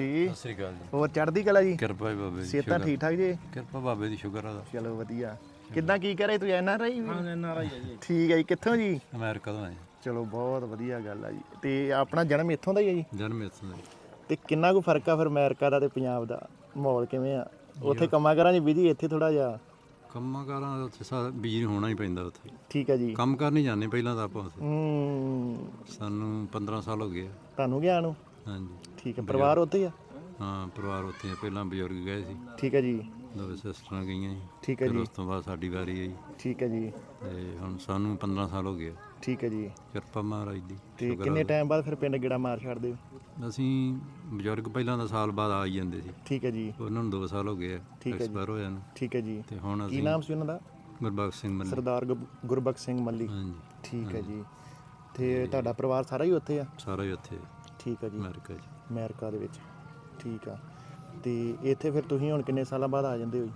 ਜੀ। ਸਤਿ ਸ੍ਰੀ ਅਕਾਲ ਜੀ। ਹੋਰ ਚੜ੍ਹਦੀ ਕਲਾ ਜੀ? ਕਿਰਪਾ ਹੈ ਬਾਬੇ ਦੀ ਸਿਹਤਾਂ ਸ਼ੁਕਰ- ਠੀਕ ਠਾਕ ਜੀ? ਕਿਰਪਾ ਬਾਬੇ ਦੀ ਸ਼ੁਕਰ ਆਦਾ ਚਲੋ ਵਧੀਆ। ਕਿੱਦਾਂ ਕੀ ਕਰੇ ਤੂੰ ਐਨ ਆਰ ਆਈ ਹਾਂ ਐਨ ਆਰ ਆਈ ਹੈ ਜੀ। ਠੀਕ ਹੈ ਜੀ ਕਿੱਥੋਂ ਜੀ? ਅਮਰੀਕਾ ਤੋਂ ਆਏ ਚਲੋ ਬਹੁਤ ਵਧੀਆ ਗੱਲ ਆ ਜੀ। ਤੇ ਆਪਣਾ ਜਨਮ ਇੱਥੋਂ ਦਾ ਹੀ ਹੈ ਜੀ? ਜਨਮ ਇੱਥੋਂ ਦਾ। ਤੇ ਕਿੰਨਾ ਕੁ ਫ਼ਰਕ ਆ ਫਿਰ ਅਮਰੀਕਾ ਦਾ ਤੇ ਪੰਜਾਬ ਦਾ? ਮਾਹੌਲ ਕਿਵੇਂ ਆ? ਉੱਥੇ ਕੰਮਾਂ ਕਰਾਂ ਜੀ ਬਿਜ਼ੀ ਇੱਥੇ ਥੋੜਾ ਜਿਹਾ? ਕੰਮਾਂ ਕਾਰਾਂ ਦਾ ਉੱਥੇ ਸਾਰਾ ਬਿਜ਼ੀ ਹੋਣਾ ਹੀ ਪੈਂਦਾ ਉੱਥੇ। ਠੀਕ ਹੈ ਜੀ। ਕੰਮ ਕਰ ਨਹੀਂ ਜਾਂਦੇ ਪਹਿਲਾਂ ਤਾਂ ਆਪਾਂ ਉੱਥੇ। ਹੂੰ। ਸਾਨੂੰ 15 ਸਾਲ ਹੋ ਗਏ ਆ। ਤੁਹਾਨੂੰ ਗਿਆ ਨੂੰ? ਹਾਂਜੀ। ਠੀਕ ਹੈ ਪਰਿਵਾਰ ਉੱਥੇ ਹੀ ਆ? ਹਾਂ ਪਰਿਵਾਰ ਉੱਥੇ ਆ। ਪਹਿਲਾਂ ਬਜ਼ੁਰਗ ਗਏ ਸੀ। ਠੀਕ ਹੈ ਜੀ। ਦੋ ਸਿਸਟਰਾਂ ਗਈਆਂ ਜੀ। ਠੀਕ ਹੈ ਫਿਰ ਜੀ। ਉਸ ਤੋਂ ਬਾਅਦ ਸਾਡੀ ਵਾਰੀ ਆਈ। ਠੀਕ ਹੈ ਜੀ। ਤੇ ਹੁਣ ਸਾਨੂੰ 15 ਸਾਲ ਹੋ ਗਏ ਆ। ਠੀਕ ਹੈ ਜੀ। ਕਿਰਪਾ ਮਹਾਰਾਜ ਦੀ ਤੇ ਸ਼ੁਕਰ ਕਿੰਨੇ। ਟਾਈਮ ਬਾਅਦ ਫਿਰ ਪਿੰਡ ਗੇੜਾ ਮਾਰ ਛੱਡਦੇ ਹੋ? ਅਸੀਂ ਬਜ਼ੁਰਗ ਪਹਿਲਾਂ ਦਾ ਸਾਲ ਬਾਅਦ ਆ ਹੀ ਜਾਂਦੇ ਸੀ। ਠੀਕ ਹੈ ਜੀ। ਉਹਨਾਂ ਨੂੰ 2 ਸਾਲ ਹੋ ਗਏ ਠੀਕ ਹੈ ਜੀ। ਐਕਸਪਾਇਰ ਹੋਇਆ ਨੂੰ। ਠੀਕ ਹੈ ਜੀ। ਤੇ ਹੁਣ ਕੀ ਅਸੀਂ ਨਾਮ ਸੀ ਉਹਨਾਂ ਦਾ? ਗੁਰਬਖਸ਼ ਸਿੰਘ ਮੱਲੀ। ਸਰਦਾਰ ਗੁਰ- ਗੁਰਬਖਸ਼ ਸਿੰਘ ਮੱਲੀ। ਹਾਂਜੀ। ਠੀਕ ਹੈ ਜੀ। ਤੇ ਤੁਹਾਡਾ ਪਰਿਵਾਰ ਸਾਰਾ ਹੀ ਉੱਥੇ ਆ? ਸਾਰਾ ਹੀ ਉੱਥੇ ਠੀਕ ਹੈ ਜੀ। ਅਮਰੀਕਾ 'ਚ ਅਮਰੀਕਾ ਦੇ ਵਿੱਚ। ਠੀਕ ਆ। ਤੇ ਇੱਥੇ ਫਿਰ ਤੁਸੀਂ ਹੁਣ ਕਿੰਨੇ ਸਾਲਾਂ ਬਾਅਦ ਆ ਜਾਂਦੇ ਹੋ ਜੀ?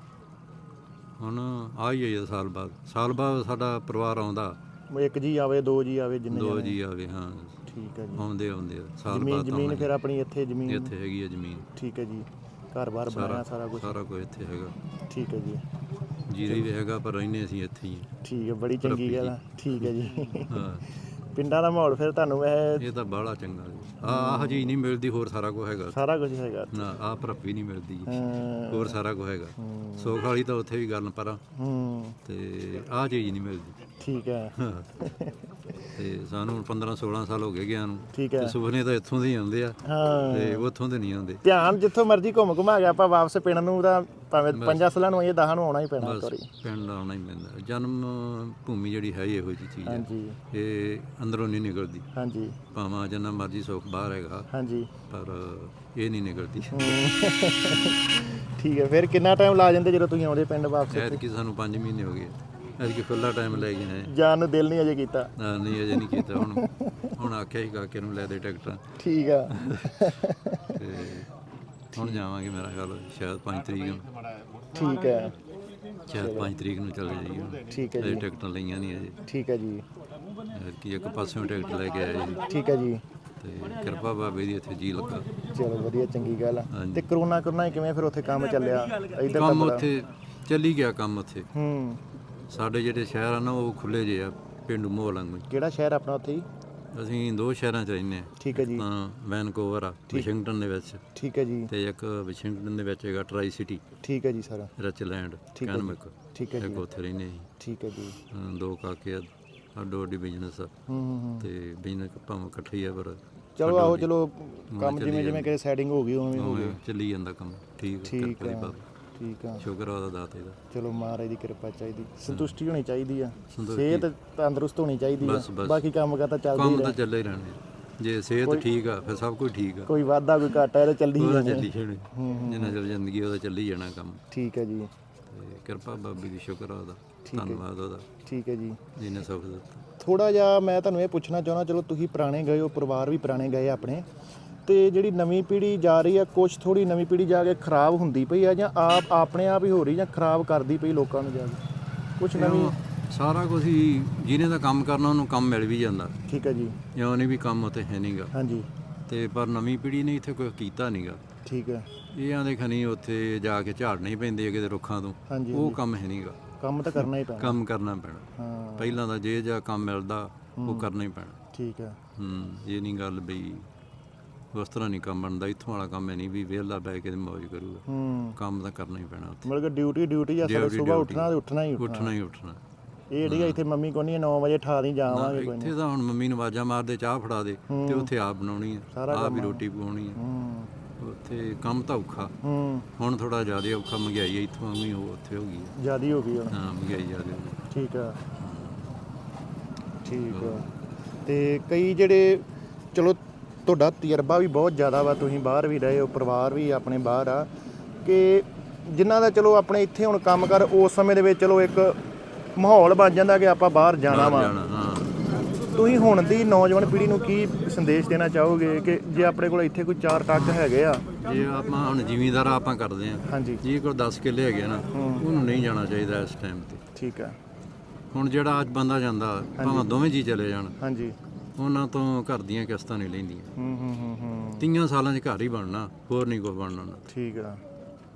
ਹੁਣ ਆ ਹੀ ਜਾਈਦਾ ਸਾਲ ਬਾਅਦ। ਸਾਲ ਬਾਅਦ ਸਾਡਾ ਪਰਿਵਾਰ ਆਉਂਦਾ। ਇੱਕ ਜੀ ਆਵੇ ਦੋ ਜੀ ਆਵੇ ਜਿੰਨੇ ਦੋ। ਜੀ ਆਵੇ ਹਾਂ। ਠੀਕ ਹੈ ਜੀ। ਆਉਂਦੇ ਆਉਂਦੇ ਸਾਲ ਬਾਅਦ ਜ਼ਮੀਨ ਫਿਰ ਆਪਣੀ ਇੱਥੇ ਜ਼ਮੀਨ? ਇੱਥੇ ਹੈਗੀ ਆ ਜ਼ਮੀਨ। ਠੀਕ ਹੈ ਜੀ। ਘਰ-ਬਾਰ ਬਣਾਇਆ ਸਾਰਾ ਕੁਝ ਸਾਰਾ ਕੁਝ ਇੱਥੇ ਹੈਗਾ। ਠੀਕ ਹੈ ਜੀ। ਜੀਰੀ ਵੀ ਹੈਗਾ ਪਰ ਰਹਿੰਦੇ ਅਸੀਂ ਇੱਥੇ ਹੀ ਠੀਕ ਹੈ ਬੜੀ ਚੰਗੀ ਗੱਲ ਆ। ਠੀਕ ਹੈ ਜੀ। ਹਾਂ। ਪਿੰਡਾਂ ਦਾ ਮਾਹੌਲ ਫਿਰ ਤੁਹਾਨੂੰ ਵੈਸੇ ਇਹ ਤਾਂ ਬਾਹਲਾ ਚੰਗਾ ਜੀ ਆਹ ਚੀਜ਼ ਨਹੀਂ ਮਿਲਦੀ ਹੋਰ ਸਾਰਾ ਕੁਝ ਹੈਗਾ। ਸਾਰਾ ਕੁਝ ਹੈਗਾ। ਨਾ ਆਹ ਭਰਪੀ ਨਹੀਂ ਮਿਲਦੀ। ਜੀ। ਹਾਂ, ਹੋਰ ਸਾਰਾ ਕੁਝ ਹੈਗਾ। ਸੋਖ ਵਾਲੀ ਤਾਂ ਉੱਥੇ ਵੀ ਗੱਲ ਪਰ। ਹੂੰ। ਤੇ ਆਹ ਚੀਜ਼ ਨਹੀਂ ਮਿਲਦੀ। ਠੀਕ ਹੈ। ਹਾਂ। ਤੇ ਸਾਨੂੰ ਹੁਣ 15 16 ਸਾਲ ਹੋ ਗਏ ਗਿਆ ਨੂੰ। ਠੀਕ ਤੇ ਸੁਪਨੇ ਤਾਂ ਇੱਥੋਂ ਦੇ ਹੀ ਆਉਂਦੇ ਆ ਹਾਂ। ਤੇ ਉੱਥੋਂ ਦੇ ਨਹੀਂ ਆਉਂਦੇ। ਧਿਆਨ ਜਿੱਥੋਂ ਮਰਜ਼ੀ ਘੁੰਮ ਘੁਮਾ ਗਿਆ ਆਪਾਂ ਵਾਪਸ ਪਿੰਡ ਨੂੰ ਤਾਂ ਭਾਵੇਂ ਪੰਜਾਂ ਸਾਲਾਂ ਨੂੰ ਇਹ ਦਹਾਂ ਨੂੰ ਆਉਣਾ ਹੀ ਪੈਣਾ ਇੱਕ ਵਾਰੀ ਪਿੰਡ ਆਉਣਾ ਹੀ ਪੈਂਦਾ। ਜਨਮ ਭੂਮੀ ਜਿਹੜੀ ਹੈ ਇਹੋ ਜਿਹੀ ਚੀਜ਼ ਹੈ। ਹਾਂਜੀ। ਇਹ ਅੰਦਰੋਂ ਨਹੀਂ ਨਿਕਲਦੀ। ਹਾਂਜੀ। ਭਾਵੇਂ ਜਿੰਨਾ ਮਰਜ਼ੀ ਸੁੱਖ ਬਾਹਰ ਹੈਗਾ ਹਾਂਜੀ। ਪਰ ਇਹ ਨਹੀਂ ਨਿਕਲਦੀ। ਠੀਕ ਹੈ ਫਿਰ ਕਿੰਨਾ ਟਾਈਮ ਲਾ ਜਾਂਦੇ ਜਦੋਂ ਤੁਸੀਂ ਆਉਂਦੇ ਪਿੰਡ ਵਾਪਸ ਐਤਕੀ ਸਾਨੂੰ 5 ਮਹੀਨੇ ਹੋ ਗਏ। ਐਤਕੀ ਖੁੱਲਾ ਟਾਈਮ ਲੈ ਗਏ ਆਏ ਜਾਣ ਨੂੰ ਦਿਲ ਨਹੀਂ ਅਜੇ ਕੀਤਾ। ਨਾ, ਨਹੀਂ ਅਜੇ ਨਹੀਂ ਕੀਤਾ। ਹੁਣ ਹੁਣ ਆਖਿਆ ਹੀ ਕਾਕੇ ਨੂੰ ਲੈ ਦੇ ਟਿਕਟਾਂ। ਠੀਕ ਆ। ਤੇ ਹੁਣ ਜਾਵਾਂਗੇ ਮੇਰਾ ਖਿਆਲ ਸ਼ਾਇਦ 5 ਤਰੀਕ ਨੂੰ। ਠੀਕ ਹੈ ਸ਼ਾਇਦ 5 ਤਰੀਕ ਨੂੰ ਚਲੇ ਜਾਈਏ। ਠੀਕ ਹੈ ਅਜੇ ਜੀ। ਟਿਕਟਾਂ ਲਈਆਂ ਨਹੀਂ ਅਜੇ। ਠੀਕ ਹੈ ਜੀ। ਐਤਕੀ ਇੱਕ ਪਾਸਿਓਂ ਟਿਕਟ ਲੈ ਕੇ ਆਏ ਜੀ ਠੀਕ ਹੈ ਜੀ। ਤੇ ਕਿਰਪਾ ਬਾਬੇ ਦੀ ਇੱਥੇ ਜੀ ਲੱਗਾ। ਚਲੋ ਵਧੀਆ ਚੰਗੀ ਗੱਲ ਆ। ਤੇ ਕਰੋਨਾ ਕਰੋਨਾ ਕਿਵੇਂ ਫਿਰ ਉੱਥੇ ਕੰਮ ਚੱਲਿਆ? ਇੱਧਰ ਕੰਮ ਉੱਥੇ ਚੱਲੀ ਗਿਆ ਕੰਮ ਉੱਥੇ। ਹੂੰ। ਸਾਡੇ ਜਿਹੜੇ ਸ਼ਹਿਰ ਆ ਨਾ ਉਹ ਖੁੱਲੇ ਜੇ ਆ ਪਿੰਡੂ ਮਾਹੌਲ ਵਾਂਗੂ। ਕਿਹੜਾ ਸ਼ਹਿਰ ਆਪਣਾ ਉੱਥੇ ਜੀ? ਅਸੀਂ ਦੋ ਸ਼ਹਿਰਾਂ 'ਚ ਰਹਿੰਦੇ ਹਾਂ। ਠੀਕ ਹੈ ਜੀ। ਤਾਂ ਵੈਨਕੂਵਰ ਆ ਵਾਸ਼ਿੰਗਟਨ ਦੇ ਵਿੱਚ। ਠੀਕ ਹੈ ਜੀ। ਤੇ ਇੱਕ ਵਾਸ਼ਿੰਗਟਨ ਦੇ ਵਿੱਚ ਹੈਗਾ ਟਰਾਈ ਸਿਟੀ। ਠੀਕ ਹੈ ਜੀ ਸਰ। ਰਚਲੈਂਡ ਠੀਕ ਹੈ ਕੈਨਮਿਕ। ਠੀਕ ਹੈ ਜੀ। ਇੱਕ ਉੱਥੇ ਰਹਿੰਦੇ ਸੀ ਠੀਕ ਹੈ ਜੀ। ਹਾਂ, ਦੋ ਕਾਕੇ ਆ ਅੱਡੋ ਅੱਡੀ ਬਿਜ਼ਨਸ ਆ। ਹੂੰ ਹੂੰ ਹੂੰ। ਤੇ ਬਿਜ਼ਨਸ ਭਾਵੇਂ ਇਕੱਠੇ ਹੀ ਆ ਪਰ ਚਲੋ ਆਹੋ ਚਲੋ ਕੰਮ ਜਿਵੇਂ ਜਿਵੇਂ ਕਿ ਸੈਟਿੰਗ ਹੋ ਗਈ ਉਵੇਂ ਹੋ ਉਵੇਂ ਚੱਲੀ ਜਾਂਦਾ ਕੰਮ। ਠੀਕ ਠੀਕ ਕਿਰਪਾ ਦੀ ਆ ਬਾਬਾ। ਠੀਕ ਆ। ਸ਼ੁਕਰ ਆ ਉਹਦਾ ਦਾਤੇ ਦਾ ਚਲੋ ਮਹਾਰਾਜ ਦੀ ਕਿਰਪਾ ਚਾਹੀਦੀ। ਸੰਤੁਸ਼ਟੀ ਹੋਣੀ ਚਾਹੀਦੀ ਆ। ਸਿਹਤ ਤੰਦਰੁਸਤ ਹੋਣੀ ਚਾਹੀਦੀ ਆ। ਬਸ, ਬਸ। ਬਾਕੀ ਕੰਮ ਕਰਤਾ ਚੱਲਦੇ ਹੀ ਕੰਮ ਰਹਿ ਤਾਂ ਚੱਲੇ ਹੀ ਰਹਿਣੇ ਜੇ ਸਿਹਤ ਠੀਕ ਆ ਫਿਰ ਸਭ ਕੁਝ ਠੀਕ ਆ। ਕੋਈ ਵਾਧਾ ਕੋਈ ਘਾਟਾ ਇਹ ਤਾਂ ਚੱਲਦੀ ਹੀ ਉਹਦਾ ਰਹਿਣਾ। ਚੱਲੀ ਜਾਣੀ। ਜਿੰਨਾ ਚਿਰ ਜ਼ਿੰਦਗੀ ਉਹਦਾ ਚੱਲੀ ਜਾਣਾ ਕੰਮ। ਠੀਕ ਹੈ ਜੀ। ਤੇ ਕਿਰਪਾ ਬਾਬੇ ਦੀ ਸ਼ੁਕਰ ਆ ਉਹਦਾ। ਧੰਨਵਾਦ ਉਹਦਾ। ਠੀਕ ਹੈ ਜੀ। ਜਿਹਨੇ ਸੁੱਖ ਦਿੱਤਾ। ਥੋੜਾ ਜਿਹਾ ਮੈਂ ਤੁਹਾਨੂੰ ਇਹ ਪੁੱਛਣਾ ਚਾਹੁੰਦਾ ਚਲੋ ਤੁਸੀਂ ਪੁਰਾਣੇ ਗਏ ਹੋ ਪਰਿਵਾਰ ਵੀ ਪੁਰਾਣੇ ਗਏ ਆਪਣੇ। ਤੇ ਜਿਹੜੀ ਨਵੀਂ ਪੀੜ੍ਹੀ ਜਾ ਰਹੀ ਆ ਕੁਝ ਥੋੜੀ ਨਵੀਂ ਪੀੜ੍ਹੀ ਜਾ ਕੇ ਖਰਾਬ ਹੁੰਦੀ ਪਈ ਆ ਜਾਂ ਆਪ ਆਪਣੇ ਆਪ ਹੀ ਹੋ ਰਹੀ ਜਾਂ ਖਰਾਬ ਕਰਦੀ ਪਈ ਲੋਕਾਂ ਨੂੰ ਜਾ ਕੇ? ਕੁਝ ਨਵੀਂ ਸਾਰਾ ਕੁਝ ਹੀ ਜਿਹਨੇ ਦਾ ਕੰਮ ਕਰਨਾ ਉਹਨੂੰ ਕੰਮ ਮਿਲ ਵੀ ਜਾਂਦਾ। ਠੀਕ ਹੈ ਜੀ। ਜਾਂ ਨਹੀਂ ਵੀ ਕੰਮ ਉੱਥੇ ਹੈ ਨਹੀਂਗਾ ਹਾਂਜੀ। ਤੇ ਪਰ ਨਵੀਂ ਪੀੜ੍ਹੀ ਨੇ ਇੱਥੇ ਕੋਈ ਕੀਤਾ ਨਹੀਂਗਾ ਠੀਕ ਹੈ ਇਹ ਆਂਦੇ ਖਣੀ ਉੱਥੇ ਜਾ ਕੇ ਝਾੜਨੇ ਹੀ ਪੈਂਦੇ ਆ ਕਿਤੇ ਰੁੱਖਾਂ ਤੋਂ। ਹਾਂਜੀ ਉਹ ਕੰਮ ਹੈ ਨਹੀਂਗਾ ਕੰਮ ਤਾਂ ਕਰਨਾ ਹੀ ਪੈਣਾ। ਕੰਮ ਕਰਨਾ ਪੈਣਾ। ਹਾਂ। ਪਹਿਲਾਂ ਤਾਂ ਜੇ ਜਾਂ ਕੰਮ ਮਿਲਦਾ ਉਹ ਕਰਨਾ ਹੀ ਪੈਣਾ। ਠੀਕ ਹੈ ਹੂੰ ਇਹ ਨਹੀਂ ਗੱਲ ਬਈ ਉਸ ਤਰ੍ਹਾਂ ਨਹੀਂ ਕੰਮ ਬਣਦਾ ਇੱਥੋਂ ਵਾਲਾ ਕੰਮ ਹੈ ਨਹੀਂ ਵੀ ਵਿਹਲਾ ਬੈ ਕੇ ਤੇ ਮौज ਕਰੂਗਾ। ਹੂੰ। ਕੰਮ ਤਾਂ ਕਰਨਾ ਹੀ ਪੈਣਾ ਉੱਥੇ। ਮਤਲਬ ਕਿ ਡਿਊਟੀ ਡਿਊਟੀ ਆ Duty, ਸਵੇਰ duty। ਉੱਠਣਾ ਤੇ ਉੱਠਣਾ ਹੀ ਉੱਠਣਾ। ਉੱਠਣਾ ਹੀ ਉੱਠਣਾ। ਇਹ ਨਹੀਂ ਇੱਥੇ ਮੰਮੀ ਕੋਲ ਨਹੀਂ 9 ਵਜੇ ਠਾ ਨਹੀਂ ਜਾਵਾਂਗੇ ਕੋਈ ਇੱਥੇ ਤਾਂ ਹੁਣ ਮੰਮੀ ਨੂੰ ਆਵਾਜ਼ਾਂ ਮਾਰਦੇ ਚਾਹ ਫੜਾ ਦੇ ਤੇ ਉੱਥੇ ਆਪ ਬਣਾਉਣੀ ਆ ਆਪ ਵੀ ਰੋਟੀ ਪਕਾਉਣੀ ਆ। ਹੂੰ। ਉੱਥੇ ਕੰਮ ਤਾਂ ਔਖਾ। ਹੂੰ। ਹੁਣ ਥੋੜਾ ਜ਼ਿਆਦਾ ਔਖਾ ਮਹਿੰਗਾਈ ਇੱਥੋਂ ਵੀ ਉਹ ਉੱਥੇ ਹੋ ਗਈ ਆ। ਜਿਆਦੀ ਹੋ ਗਈ ਹੁਣ। ਹਾਂ ਮਹਿੰਗਾਈ ਜ਼ਿਆਦਾ ਹੋ ਗਈ। ਠੀਕ ਆ। ਠੀਕ ਆ। ਤੇ ਕਈ ਜਿਹੜੇ ਚਲੋ ਤੁਹਾਡਾ ਤਜਰਬਾ ਵੀ ਬਹੁਤ ਜ਼ਿਆਦਾ ਵਾ ਤੁਸੀਂ ਬਾਹਰ ਵੀ ਰਹੇ ਹੋ ਪਰਿਵਾਰ ਵੀ ਆਪਣੇ ਬਾਹਰ ਆ ਕਿ ਜਿਨ੍ਹਾਂ ਦਾ ਚਲੋ ਆਪਣੇ ਇੱਥੇ ਹੁਣ ਕੰਮ ਕਰ ਉਸ ਸਮੇਂ ਦੇ ਵਿੱਚ ਚਲੋ ਇੱਕ ਮਾਹੌਲ ਬਣ ਜਾਂਦਾ ਕਿ ਆਪਾਂ ਬਾਹਰ ਜਾਣਾ ਵਾ। ਤੁਸੀਂ ਹੁਣ ਦੀ ਨੌਜਵਾਨ ਪੀੜ੍ਹੀ ਨੂੰ ਕੀ ਸੰਦੇਸ਼ ਦੇਣਾ ਚਾਹੋਗੇ ਕਿ ਜੇ ਆਪਣੇ ਕੋਲ ਇੱਥੇ ਕੋਈ ਚਾਰ ਟੱਕ ਹੈਗੇ ਆ? ਜੇ ਆਪਾਂ ਹੁਣ ਜ਼ਿਮੀਂਦਾਰ ਆਪਾਂ ਕਰਦੇ ਆ ਹਾਂਜੀ। ਜੇ ਕੋਲ 10 ਕਿੱਲੇ ਹੈਗੇ ਨਾ ਉਹਨੂੰ ਨਹੀਂ ਜਾਣਾ ਚਾਹੀਦਾ ਇਸ ਟਾਈਮ ਤੇ। ਠੀਕ ਆ। ਹੁਣ ਜਿਹੜਾ ਅੱਜ ਬੰਦਾ ਜਾਂਦਾ ਭਾਵੇਂ ਦੋਵੇਂ ਜੀ ਚਲੇ ਜਾਣ ਹਾਂਜੀ। ਉਹਨਾਂ ਤੋਂ ਘਰ ਦੀਆਂ ਕਿਸ਼ਤਾਂ ਨਹੀਂ ਲੈਂਦੀਆਂ। ਹੂੰ ਹੂੰ ਹੂੰ ਹੂੰ। ਤੀਆਂ ਸਾਲਾਂ 'ਚ ਘਰ ਹੀ ਬਣਨਾ ਹੋਰ ਨਹੀਂ ਕੁਛ ਬਣਨਾ ਉਹਨਾਂ ਠੀਕ ਆ।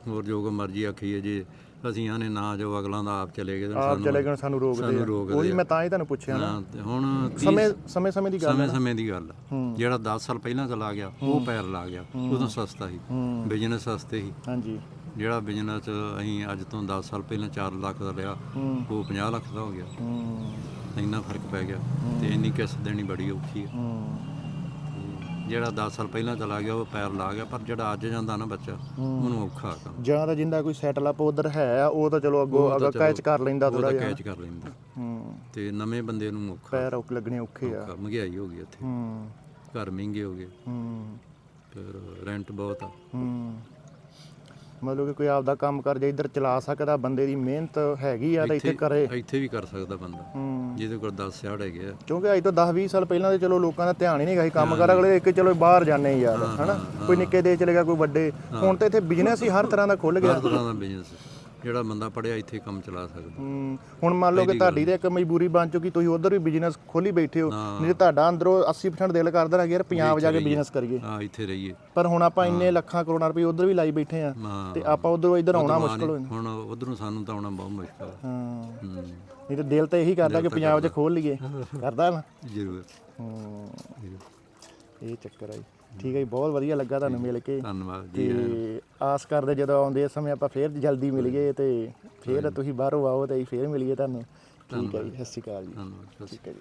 ਹੋਰ ਜੋ ਕੋ ਮਰਜ਼ੀ ਆਖੀਏ ਜੇ ਅਸੀਂ ਆਨੇ ਨਾ ਜੋ ਅਗਲਾਂ ਦਾ ਆਪ ਚਲੇ ਗਏ ਤਾਂ ਆਪ ਚਲੇ ਗਏ ਸਾਨੂੰ ਰੋਕਦੇ ਸਾਨੂੰ ਆ। ਰੋਕਦੇ ਉਹੀ ਆ। ਮੈਂ ਤਾਂ ਹੀ ਤੁਹਾਨੂੰ ਪੁੱਛਿਆ ਨਾ। ਨਾ, ਤੇ ਹੁਣ ਸਮੇਂ ਸਮੇਂ ਸਮੇਂ ਦੀ ਗੱਲ ਸਮੇਂ ਸਮੇਂ ਦੀ ਗੱਲ ਆ। ਜਿਹੜਾ 10 ਸਾਲ ਪਹਿਲਾਂ ਚਲਾ ਗਿਆ ਉਹ ਪੈਰ ਲਾ ਗਿਆ ਉਦੋਂ ਸਸਤਾ ਸੀ। ਹੂੰ। ਬਿਜ਼ਨਸ ਸਸਤੇ ਸੀ। ਹਾਂਜੀ। ਜਿਹੜਾ ਬਿਜ਼ਨਸ ਅਸੀਂ ਅੱਜ ਤੋਂ 10 ਸਾਲ ਪਹਿਲਾਂ 4 ਲੱਖ ਦਾ ਲਿਆ ਹੂੰ। ਉਹ 50 ਲੱਖ ਦਾ ਹੋ ਗਿਆ। ਹੂੰ। ਇੰਨਾ ਫ਼ਰਕ ਪੈ ਗਿਆ ਤੇ ਇੰਨੀ ਕਿਸ਼ਤ ਦੇਣੀ ਬੜੀ ਔਖੀ ਹੈ। ਜਿਹੜਾ 10 ਸਾਲ ਪਹਿਲਾਂ ਚਲਾ ਗਿਆ ਉਹ ਪੈਰ ਲਾ ਗਿਆ ਪਰ ਜਿਹੜਾ ਅੱਜ ਜਾਂਦਾ ਨਾ ਬੱਚਾ ਉਹਨੂੰ ਔਖਾ ਕੰਮ। ਜਾਂ ਤਾਂ ਜਿੰਦਾ ਕੋਈ ਸੈਟਲ ਅਪ ਉਧਰ ਹੈ ਆ ਉਹ ਤਾਂ ਚਲੋ ਅੱਗੋਂ ਅੱਗਾ ਕੈਚ ਕਰ ਲੈਂਦਾ ਥੋੜਾ ਜਿਹਾ। ਕੈਚ ਕਰ ਲੈਂਦਾ। ਹੂੰ। ਤੇ ਨਵੇਂ ਬੰਦੇ ਨੂੰ ਔਖਾ। ਪੈਰ ਔਖ ਲੱਗਣੇ ਔਖੇ ਆ। ਮਹਿੰਗਾਈ ਹੋ ਗਈ ਇੱਥੇ। ਹੂੰ। ਘਰ ਮਹਿੰਗੇ ਹੋ ਗਏ। ਹੂੰ। ਫਿਰ ਰੈਂਟ ਬਹੁਤ ਆ। ਹੂੰ। ਮਤਲਬ ਕਿ ਕੋਈ ਆਪਦਾ ਕੰਮ ਕਰ ਜੇ ਇੱਧਰ ਚਲਾ ਸਕਦਾ ਬੰਦੇ ਦੀ ਮਿਹਨਤ ਹੈਗੀ ਆ ਤਾਂ ਇੱਥੇ ਕਰੇ। ਇੱਥੇ ਵੀ ਕਰ ਸਕਦਾ ਬੰਦਾ। ਹੂੰ। ਜਿਹਦੇ ਕੋਲ 10 ਸਿਆੜ ਹੈਗੇ ਆ। ਕਿਉਂਕਿ ਅੱਜ ਤੋਂ 10 20 ਸਾਲ ਪਹਿਲਾਂ ਤੇ ਚਲੋ ਲੋਕਾਂ ਦਾ ਧਿਆਨ ਹੀ ਨਹੀਂ ਗਾ ਸੀ ਕੰਮ ਕਰ ਅਗਲੇ ਇੱਕ ਚਲੋ ਬਾਹਰ ਜਾਂਦੇ ਯਾਰ ਹਨਾ? ਕੋਈ ਨਿੱਕੇ ਦੇ ਚਲੇ ਗਿਆ ਕੋਈ ਵੱਡੇ। ਹੁਣ ਤਾਂ ਇੱਥੇ ਬਿਜ਼ਨਸ ਹੀ ਹਰ ਤਰ੍ਹਾਂ ਦਾ ਖੁੱਲ ਗਿਆ। ਹਰ ਤਰ੍ਹਾਂ ਦਾ ਬਿਜ਼ਨਸ ਜਿਹੜਾ ਬੰਦਾ ਪੜਿਆ ਇੱਥੇ ਕੰਮ ਚਲਾ ਸਕਦਾ। ਹੂੰ ਹੁਣ ਮੰਨ ਲਓ ਕਿ ਤੁਹਾਡੀ ਤੇ ਇੱਕ ਮਜਬੂਰੀ ਬਣ ਚੁੱਕੀ ਤੁਸੀਂ ਉਧਰ ਵੀ ਬਿਜ਼ਨਸ ਖੋਲੀ ਬੈਠੇ ਹੋ ਹਾਂ। ਨਹੀਂ ਤੇ ਤੁਹਾਡਾ ਅੰਦਰੋਂ 80% ਦਿਲ ਕਰਦਾ ਨਾ ਯਾਰ ਪੰਜਾਬ ਜਾ ਕੇ ਬਿਜ਼ਨਸ ਕਰੀਏ। ਆ ਇੱਥੇ ਰਹੀਏ। ਪਰ ਹੁਣ ਆਪਾਂ ਇੰਨੇ ਲੱਖਾਂ ਕਰੋੜਾਂ ਰੁਪਏ ਉਧਰ ਵੀ ਲਾਈ ਬੈਠੇ ਆ ਹਾਂ। ਤੇ ਆਪਾਂ ਉਧਰੋਂ ਇੱਧਰ ਆਉਣਾ ਮੁਸ਼ਕਲ ਹੋ ਜਾਂਦਾ ਹੁਣ ਉਧਰੋਂ ਸਾਨੂੰ ਤਾਂ ਆਉਣਾ ਬਹੁਤ ਮੁਸ਼ਕਲ ਹਾਂ। ਹੂੰ। ਨਹੀਂ ਤੇ ਦਿਲ ਤਾਂ ਇਹੀ ਕਰਦਾ ਕਿ ਪੰਜਾਬ 'ਚ ਖੋਲ ਲਈਏ। ਕਰਦਾ ਨਾ। ਜ਼ਰੂਰ। ਹੂੰ। ਇਹ ਚੱਕਰ ਆ ਜੀ। ਠੀਕ ਹੈ ਜੀ ਬਹੁਤ ਵਧੀਆ ਲੱਗਾ ਤੁਹਾਨੂੰ ਮਿਲ ਕੇ। ਧੰਨਵਾਦ ਜੀ ਤੇ ਆਸ ਕਰਦੇ ਜਦੋਂ ਆਉਂਦੇ ਇਸ ਸਮੇਂ ਆਪਾਂ ਫੇਰ ਜਲਦੀ ਮਿਲੀਏ ਤੇ ਫੇਰ ਤੁਸੀਂ ਬਾਹਰੋਂ ਆਓ ਤੇ ਫੇਰ ਮਿਲੀਏ ਤੁਹਾਨੂੰ। ਠੀਕ ਹੈ ਜੀ ਸਤਿ ਸ਼੍ਰੀ ਅਕਾਲ ਜੀ। ਧੰਨਵਾਦ ਠੀਕ ਹੈ ਜੀ।